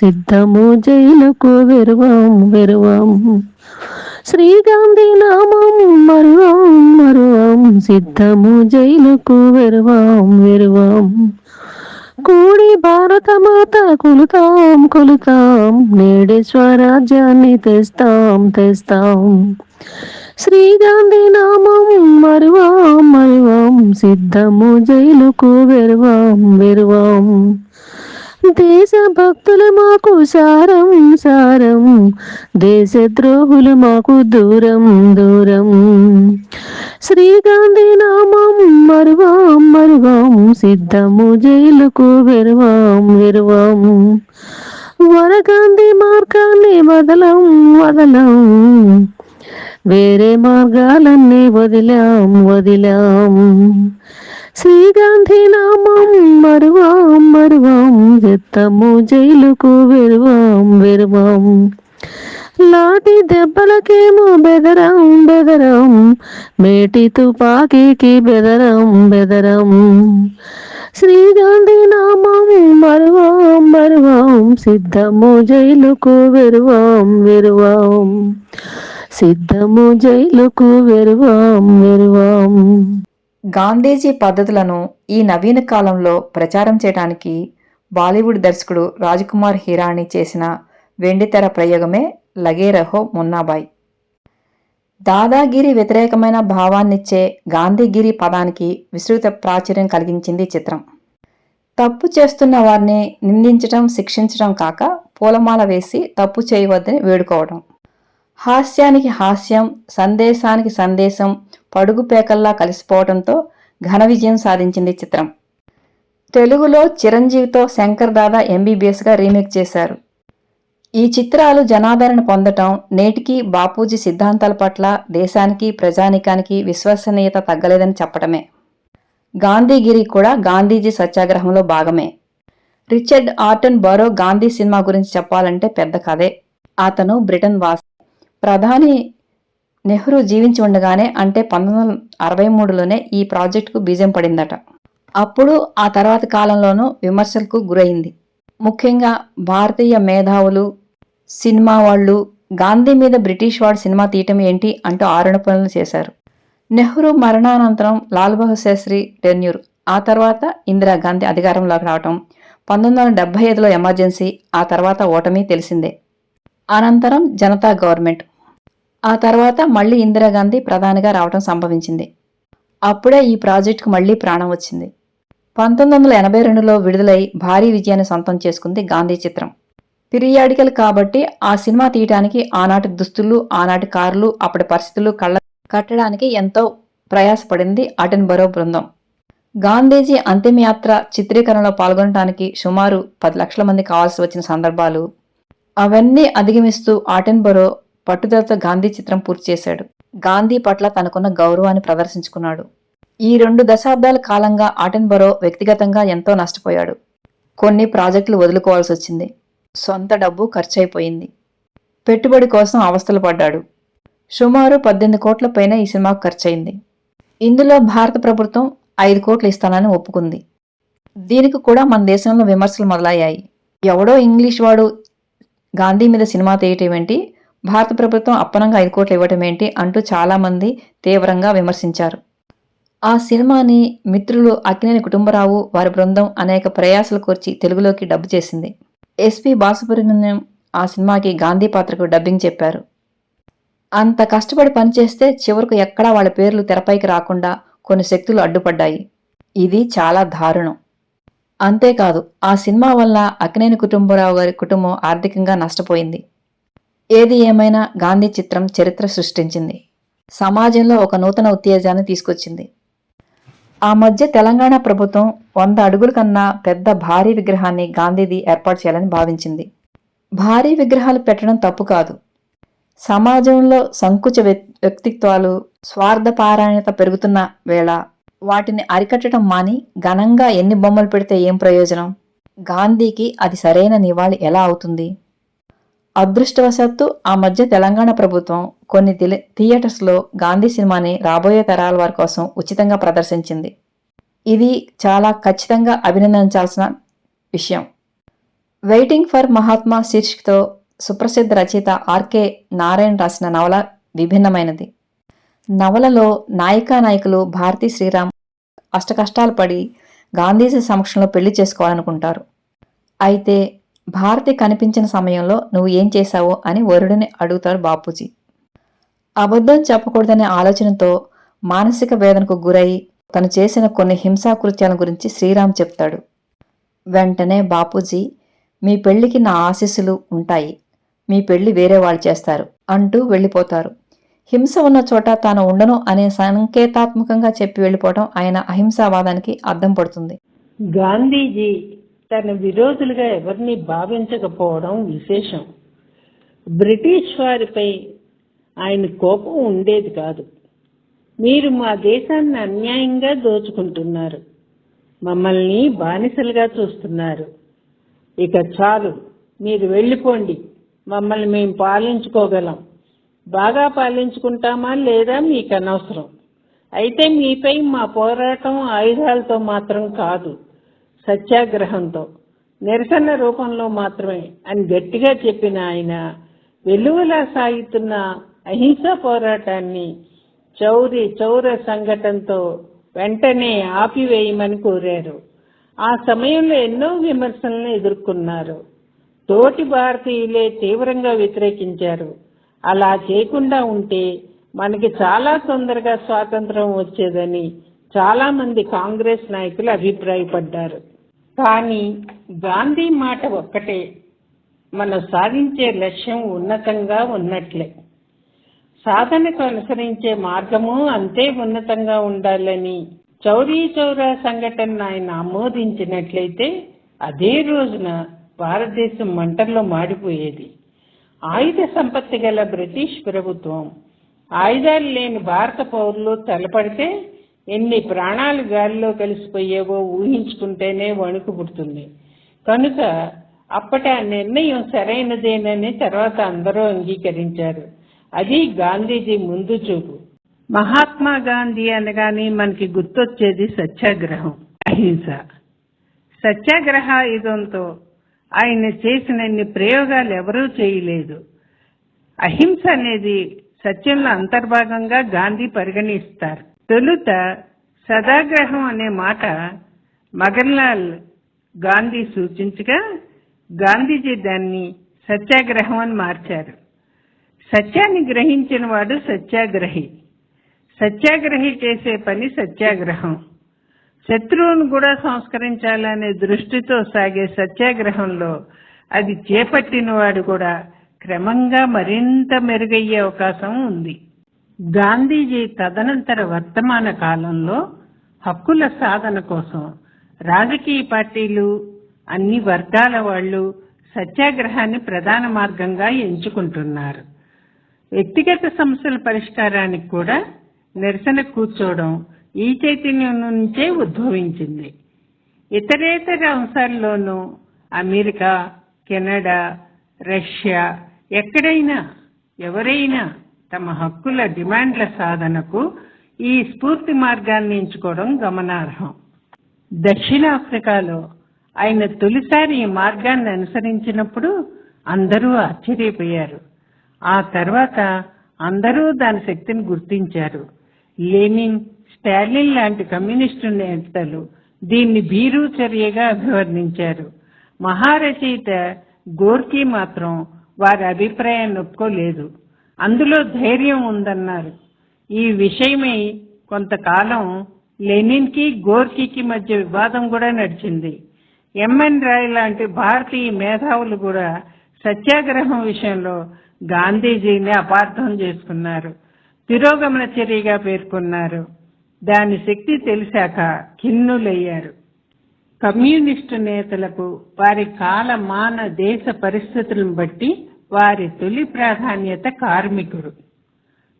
సిద్ధము జైలుకు వెరువాం వెరువాం శ్రీగాంధీ నామం మరువాం మరువాం సిద్ధము జైలుకు వెరువాం వెరువాం కూడి భారత మాత కొలుతాం కొలుతాం. నేడి స్వరాజ్యాన్ని తెస్తాం తెస్తాం. శ్రీగాంధీ నామం మరువాం మరువాం సిద్ధము జైలుకు వెరువాం వెరువాం దేశ భక్తులు మాకు సారం సారం. దేశ ద్రోహులు మాకు దూరం దూరం. శ్రీగాంధీ నామం మరువాం మరువాం. సిద్ధము జైలుకు వెరువాం వెరువాం. వరగాంధీ మార్గాన్ని వదలం వదలం. వేరే మార్గాలన్నీ వదిలాం వదిలాం. శ్రీగాంధీ నామం మరువాం మరువాం ఎత్తము జైలుకు వెరువాం వెరువాం. లాటి దెబ్బలకేమో బెదరం బెదరం. మేటి తుపాకీకి బెదరం బెదరం. శ్రీగాంధీ నామం మరువాం మరువాం సిద్ధము జైలుకు వెరువాం వెరువాం. సిద్ధము జైలుకు వెరువాం వెరువాం. గాంధీజీ పద్ధతులను ఈ నవీన కాలంలో ప్రచారం చేయడానికి బాలీవుడ్ దర్శకుడు రాజ్కుమార్ హిరాణి చేసిన వెండితెర ప్రయోగమే లగే రహో మున్నాబాయ్. దాదాగిరి వ్యతిరేకమైన భావాన్నిచ్చే గాంధీగిరి పదానికి విస్తృత ప్రాచుర్యం కలిగించింది చిత్రం. తప్పు చేస్తున్న వారిని నిందించడం శిక్షించడం కాక పూలమాల వేసి తప్పు చేయవద్దని వేడుకోవడం హాస్యానికి హాస్యం సందేశానికి సందేశం పడుగు పేకల్లా కలిసిపోవడంతో ఘన విజయం సాధించింది చిత్రం. తెలుగులో చిరంజీవితో శంకర్ దాదా ఎంబీబీఎస్గా రీమేక్ చేశారు. ఈ చిత్రాలు జనాదరణ పొందటం నేటికి బాపూజీ సిద్ధాంతాల పట్ల దేశానికి ప్రజానికానికి విశ్వసనీయత తగ్గలేదని చెప్పటమే గాంధీగిరి కూడా గాంధీజీ సత్యాగ్రహంలో భాగమే. Richard Attenborough Gandhi cinema గురించి చెప్పాలంటే పెద్ద కథే. అతను బ్రిటన్ వాసి. ప్రధాని నెహ్రూ జీవించి ఉండగానే అంటే పంతొమ్మిది వందల అరవై మూడులోనే ఈ ప్రాజెక్టుకు బీజం పడిందట. అప్పుడు ఆ తర్వాత కాలంలోనూ విమర్శలకు గురైంది. ముఖ్యంగా భారతీయ మేధావులు సినిమా వాళ్ళు గాంధీ మీద బ్రిటిష్ వాడు సినిమా తీయటం ఏంటి అంటూ ఆరోపణలు పనులు చేశారు. నెహ్రూ మరణానంతరం లాల్ బహదూర్ శాస్త్రి టెన్యూర్ ఆ తర్వాత ఇందిరాగాంధీ అధికారంలోకి రావటం పంతొమ్మిది వందల డెబ్బై ఐదులో ఎమర్జెన్సీ ఆ తర్వాత ఓటమి తెలిసిందే. అనంతరం జనతా గవర్నమెంట్ ఆ తర్వాత మళ్ళీ ఇందిరాగాంధీ ప్రధానిగా రావటం సంభవించింది. అప్పుడే ఈ ప్రాజెక్టుకు మళ్ళీ ప్రాణం వచ్చింది. పంతొమ్మిది వందల ఎనభై రెండులో విడుదలై భారీ విజయాన్ని సొంతం చేసుకుంది గాంధీ చిత్రం. పిరియాడికల్ కాబట్టి ఆ సినిమా తీయటానికి ఆనాటి దుస్తులు ఆనాటి కార్లు అప్పటి పరిస్థితులు కళ్ళ కట్టడానికి ఎంతో ప్రయాసపడింది అటెన్ బరో బృందం. గాంధీజీ అంతిమయాత్ర చిత్రీకరణలో పాల్గొనడానికి సుమారు పది లక్షల మంది కావాల్సి వచ్చిన సందర్భాలు అవన్నీ అధిగమిస్తూ ఆటెన్బరో పట్టుదలతో గాంధీ చిత్రం పూర్తి చేశాడు. గాంధీ పట్ల తనకున్న గౌరవాన్ని ప్రదర్శించుకున్నాడు. ఈ రెండు దశాబ్దాల కాలంగా ఆటెన్బరో వ్యక్తిగతంగా ఎంతో నష్టపోయాడు. కొన్ని ప్రాజెక్టులు వదులుకోవాల్సి వచ్చింది. సొంత డబ్బు ఖర్చయిపోయింది పెట్టుబడి కోసం అవస్థలు పడ్డాడు. సుమారు పద్దెనిమిది కోట్ల పైన ఈ సినిమాకు ఖర్చయింది. ఇందులో భారత ప్రభుత్వం ఐదు కోట్లు ఇస్తానని ఒప్పుకుంది. దీనికి కూడా మన దేశంలో విమర్శలు మొదలయ్యాయి. ఎవడో ఇంగ్లీష్ వాడు గాంధీ మీద సినిమా తీయటం ఏంటి? భారత ప్రభుత్వం అప్పనంగా ఐదు కోట్లు ఇవ్వటం ఏంటి అంటూ చాలామంది తీవ్రంగా విమర్శించారు. ఆ సినిమాని మిత్రులు అక్కినేని కుటుంబరావు వారి బృందం అనేక ప్రయాసలు కోర్చి తెలుగులోకి డబ్బు చేసింది. ఎస్పి బాసుబ్రహ్మణ్యం ఆ సినిమాకి గాంధీ పాత్రకు డబ్బింగ్ చెప్పారు. అంత కష్టపడి పనిచేస్తే చివరకు ఎక్కడా వాళ్ళ పేర్లు తెరపైకి రాకుండా కొన్ని శక్తులు అడ్డుపడ్డాయి. ఇది చాలా దారుణం. అంతేకాదు ఆ సినిమా వల్ల అక్కినేని కుటుంబరావు గారి కుటుంబం ఆర్థికంగా నష్టపోయింది. ఏది ఏమైనా గాంధీ చిత్రం చరిత్ర సృష్టించింది. సమాజంలో ఒక నూతన ఉత్తేజాన్ని తీసుకొచ్చింది. ఆ మధ్య తెలంగాణ ప్రభుత్వం వంద అడుగుల కన్నా పెద్ద భారీ విగ్రహాన్ని గాంధీది ఏర్పాటు చేయాలని భావించింది. భారీ విగ్రహాలు పెట్టడం తప్పు కాదు. సమాజంలో సంకుచ వ్యక్- వ్యక్తిత్వాలు స్వార్థపారాయణత పెరుగుతున్న వేళ వాటిని అరికట్టడం మాని ఘనంగా ఎన్ని బొమ్మలు పెడితే ఏం ప్రయోజనం? గాంధీకి అది సరైన నివాళి ఎలా అవుతుంది? అదృష్టవశాత్తు ఆ మధ్య తెలంగాణ ప్రభుత్వం కొన్ని థియేటర్స్లో గాంధీ సినిమాని రాబోయే తరాల వారి కోసం ఉచితంగా ప్రదర్శించింది. ఇది చాలా ఖచ్చితంగా అభినందించాల్సిన విషయం. వెయిటింగ్ ఫర్ మహాత్మా శీర్షికతో సుప్రసిద్ధ రచయిత ఆర్కే నారాయణ్ రాసిన నవల విభిన్నమైనది. నవలలో నాయికా నాయకులు భారతీ శ్రీరామ్ అష్టకష్టాలు పడి గాంధీజీ సమక్షంలో పెళ్ళి చేసుకోవాలనుకుంటారు. అయితే భారతి కనిపించిన సమయంలో నువ్వు ఏం చేశావో అని వరుడిని అడుగుతారు బాపూజీ. అబద్ధం చెప్పకూడదనే ఆలోచనతో మానసిక వేదనకు గురై తను చేసిన కొన్ని హింసాకృత్యాల గురించి శ్రీరామ్ చెప్తాడు. వెంటనే బాపూజీ మీ పెళ్ళికి నా ఆశీస్సులు ఉంటాయి. మీ పెళ్ళి వేరే వాళ్ళు చేస్తారు అంటూ వెళ్ళిపోతారు. హింస ఉన్న చోట తాను ఉండను అనే సంకేతాత్మకంగా చెప్పి వెళ్ళిపోవడం ఆయన అహింసావాదానికి అద్దం పడుతుంది. గాంధీజీ తన విరోధులుగా ఎవరిని భావించకపోవడం విశేషం. బ్రిటిష్ వారిపై ఆయన కోపం ఉండేది కాదు. మీరు మా దేశాన్ని అన్యాయంగా దోచుకుంటున్నారు. మమ్మల్ని బానిసలుగా చూస్తున్నారు. ఇక చాలు మీరు వెళ్ళిపోండి. మమ్మల్ని మేము పాలించుకోగలం. బాగా పాలించుకుంటామా లేదా మీకు అనవసరం అయితే మీపై మా పోరాటం ఆయుధాలతో మాత్రం కాదు. సత్యాగ్రహంతో నిరసన రూపంలో మాత్రమే అని గట్టిగా చెప్పిన ఆయన వెలువలా సాగుతున్న అహింసా పోరాటాన్ని చౌరి చౌర సంఘటనతో వెంటనే ఆపివేయమని కోరారు. ఆ సమయంలో ఎన్నో విమర్శలను ఎదుర్కొన్నారు. తోటి భారతీయులే తీవ్రంగా వ్యతిరేకించారు. అలా చేయకుండా ఉంటే మనకి చాలా తొందరగా స్వాతంత్రం వచ్చేదని చాలా మంది కాంగ్రెస్ నాయకులు అభిప్రాయపడ్డారు. కానీ గాంధీ మాట ఒక్కటే మనం సాధించే లక్ష్యం ఉన్నతంగా ఉన్నట్లే. సాధనకు అనుసరించే మార్గము అంతే ఉన్నతంగా ఉండాలని చౌరీ చౌరా సంఘటన ఆయన ఆమోదించినట్లయితే అదే రోజున భారతదేశం మంటల్లో మాడిపోయేది. ఆయుధ సంపత్తి గల బ్రిటిష్ ప్రభుత్వం ఆయుధాలు లేని భారత పౌరులు తలపడితే ఎన్ని ప్రాణాలు గాలిలో కలిసిపోయేవో ఊహించుకుంటేనే వణుకు పుడుతుంది. కనుక అప్పటి ఆ నిర్ణయం సరైనదేనని తర్వాత అందరూ అంగీకరించారు. అది గాంధీజీ ముందు చూపు. మహాత్మా గాంధీ అనగానే మనకి గుర్తొచ్చేది సత్యాగ్రహం అహింస. సత్యాగ్రహ యుగంతో ఆయన చేసినన్ని ప్రయోగాలు ఎవరూ చేయలేదు. అహింస అనేది సత్యంలో అంతర్భాగంగా గాంధీ పరిగణిస్తారు. తొలుత సదాగ్రహం అనే మాట మగన్లాల్ గాంధీ సూచించగా గాంధీజీ దాన్ని సత్యాగ్రహం అని మార్చారు. సత్యాన్ని గ్రహించిన వాడు సత్యాగ్రహి. సత్యాగ్రహి చేసే పని సత్యాగ్రహం. శత్రువును కూడా సంస్కరించాలనే దృష్టితో సాగే సత్యాగ్రహంలో అది చేపట్టిన వాడు కూడా క్రమంగా మరింత మెరుగయ్యే అవకాశం ఉంది. గాంధీజీ తదనంతర వర్తమాన కాలంలో హక్కుల సాధన కోసం రాజకీయ పార్టీలు అన్ని వర్గాల వాళ్ళు సత్యాగ్రహాన్ని ప్రధాన మార్గంగా ఎంచుకుంటున్నారు. వ్యక్తిగత సమస్యల పరిష్కారానికి కూడా నిరసన కూర్చోవడం ఈ చైతన్యం నుంచే ఉద్భవించింది. ఇతరేతర అంశాల్లోనూ అమెరికా కెనడా రష్యా ఎక్కడైనా ఎవరైనా తమ హక్కుల డిమాండ్ల సాధనకు ఈ స్ఫూర్తి మార్గాన్ని ఎంచుకోవడం గమనార్హం. దక్షిణాఫ్రికాలో ఆయన తొలిసారి ఈ మార్గాన్ని అనుసరించినప్పుడు అందరూ ఆశ్చర్యపోయారు. ఆ తర్వాత అందరూ దాని శక్తిని గుర్తించారు. లెనిన్ స్టాలిన్ లాంటి కమ్యూనిస్టు నేతలు దీన్ని భీరు చర్యగా అభివర్ణించారు. మహారచయిత గోర్కీ మాత్రం వారి అభిప్రాయాన్ని ఒప్పుకోలేదు. అందులో ధైర్యం ఉందన్నారు. ఈ విషయమై కొంతకాలం లెనిన్కి గోర్కీకి మధ్య వివాదం కూడా నడిచింది. ఎంఎన్ రాయ్ లాంటి భారతీయ మేధావులు కూడా సత్యాగ్రహం విషయంలో గాంధీజీని అపార్థం చేసుకున్నారు. తిరోగమన చర్యగా పేర్కొన్నారు. దాని శక్తి తెలిసాక ఖిన్నులయ్యారు. కమ్యూనిస్టు నేతలకు వారి కాలమాన దేశ పరిస్థితులను బట్టి వారి తొలి ప్రాధాన్యత కార్మికుడు.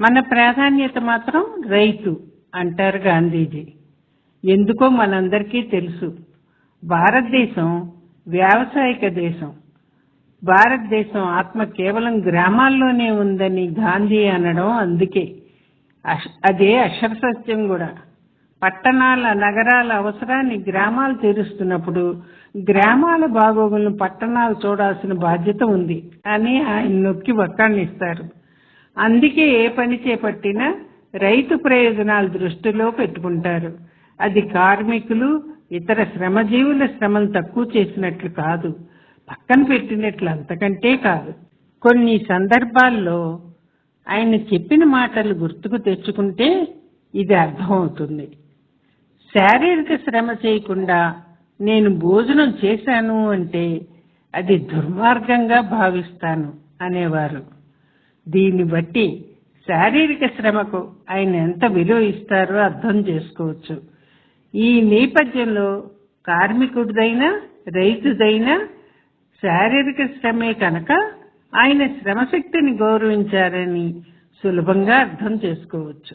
మన ప్రాధాన్యత మాత్రం రైతు అంటారు గాంధీజీ. ఎందుకో మనందరికీ తెలుసు. భారతదేశం వ్యావసాయిక దేశం. భారతదేశం ఆత్మ కేవలం గ్రామాల్లోనే ఉందని గాంధీ అనడం అందుకే. అష్- అదే అక్షర సత్యం కూడా. పట్టణాల నగరాల అవసరాన్ని గ్రామాలు తీరుస్తున్నప్పుడు గ్రామాల బాగోగులను పట్టణాలు చూడాల్సిన బాధ్యత ఉంది. అని ఆయన నొక్కి వక్కాణిస్తారు. అందుకే ఏ పని చేపట్టినా రైతు ప్రయోజనాలు దృష్టిలో పెట్టుకుంటారు. అది కార్మికులు ఇతర శ్రమజీవుల శ్రమను తక్కువ చేసినట్లు కాదు. పక్కన పెట్టినట్లు అంతకంటే కాదు. కొన్ని సందర్భాల్లో ఆయన చెప్పిన మాటలు గుర్తుకు తెచ్చుకుంటే ఇది అర్థమవుతుంది. శారీరక శ్రమ చేయకుండా నేను భోజనం చేశాను అంటే అది దుర్మార్గంగా భావిస్తాను అనేవారు. దీన్ని బట్టి శారీరక శ్రమకు ఆయన ఎంత విలువ ఇస్తారో అర్థం చేసుకోవచ్చు. ఈ నేపథ్యంలో కార్మికుడిదైనా రైతుదైనా శారీరక శ్రమే కనుక ఆయన శ్రమశక్తిని గౌరవించారని సులభంగా అర్థం చేసుకోవచ్చు.